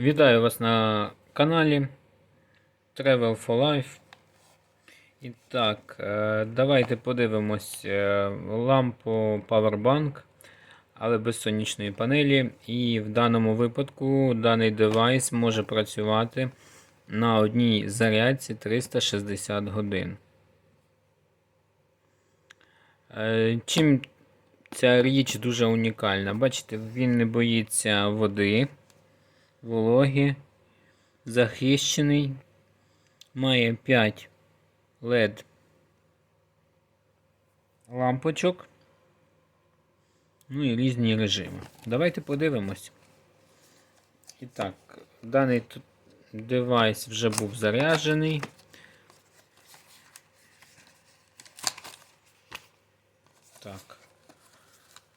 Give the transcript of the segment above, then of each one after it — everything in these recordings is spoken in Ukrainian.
Вітаю вас на каналі Travel for Life. І так, е, давайте подивимось е, лампу Powerbank, але без сонячної панелі. І в даному випадку даний девайс може працювати на одній зарядці 360 годин. Е, Чим ця річ дуже унікальна? Бачите, він не боїться води вологі, захищений, має 5 LED лампочок, ну і різні режими. Давайте подивимось. І так, даний тут девайс вже був заряджений. Так,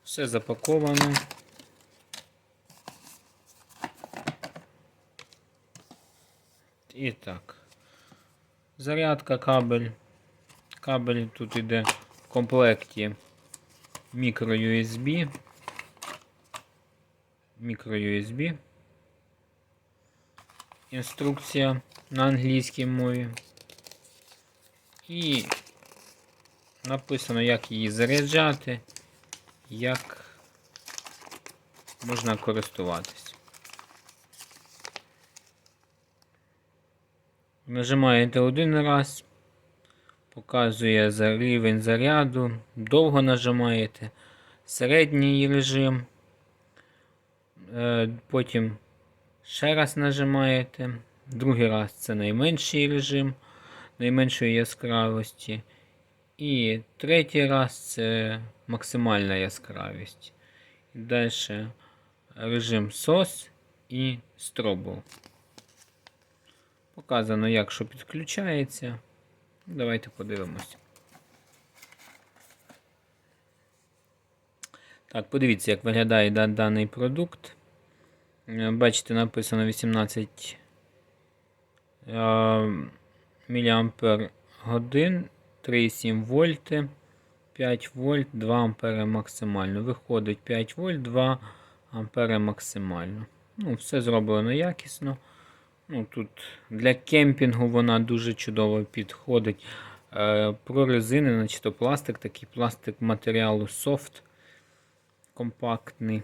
все запаковано. І так. Зарядка кабель. Кабель тут йде в комплекті мікро USB. Мікро USB. Інструкція на англійській мові. І написано, як її заряджати, як можна користуватись. Нажимаєте один раз, показує рівень заряду, довго нажимаєте, середній режим, Е, потім ще раз нажимаєте, другий раз це найменший режим найменшої яскравості. І третій раз це максимальна яскравість. Далі режим SOS і Strobo. Показано, як що підключається. Давайте подивимося. Так, подивіться, як виглядає даний продукт. Е, Бачите, написано 18 е, мА годин, 3,7 вольти, 5 вольт, 2 ампери максимально. Виходить 5 вольт, 2 ампери максимально. Ну, все зроблено якісно. Ну, Тут для кемпінгу вона дуже чудово підходить. Е, прорезинена, значить то пластик, такий пластик матеріалу софт компактний.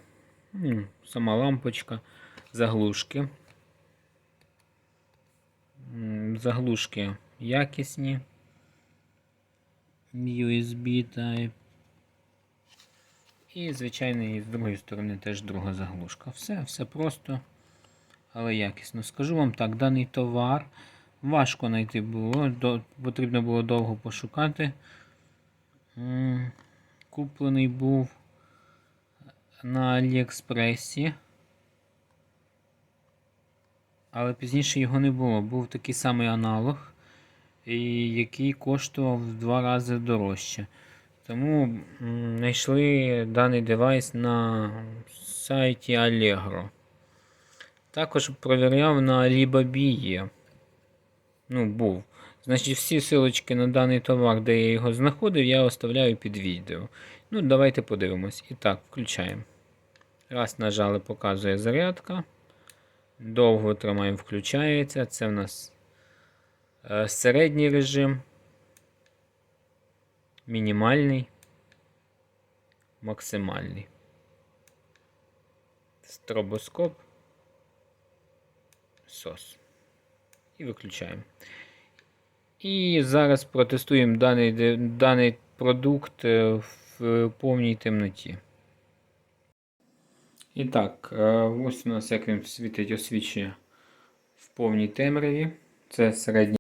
Сама лампочка, заглушки. Заглушки якісні. USB Type. І, звичайно, і з другої сторони теж друга заглушка. Все, все просто, але якісно. Скажу вам так, даний товар важко знайти було, потрібно було довго пошукати. Куплений був на Аліекспресі. Але пізніше його не було. Був такий самий аналог, який коштував в два рази дорожче. Тому знайшли даний девайс на сайті Allegro. Також провіряв на Alibaba є. Ну, був. Значить, всі силочки на даний товар, де я його знаходив, я оставляю під відео. Ну, давайте подивимось. І так, включаємо. Раз нажали, показує зарядка. Довго тримаємо, включається. Це в нас е, середній режим, мінімальний, максимальний. Стробоскоп. SOS. І виключаємо. І зараз протестуємо даний, даний продукт е, в повній темноті. І так, е, ось у нас як він світить освічення в повній темряві. Це середній.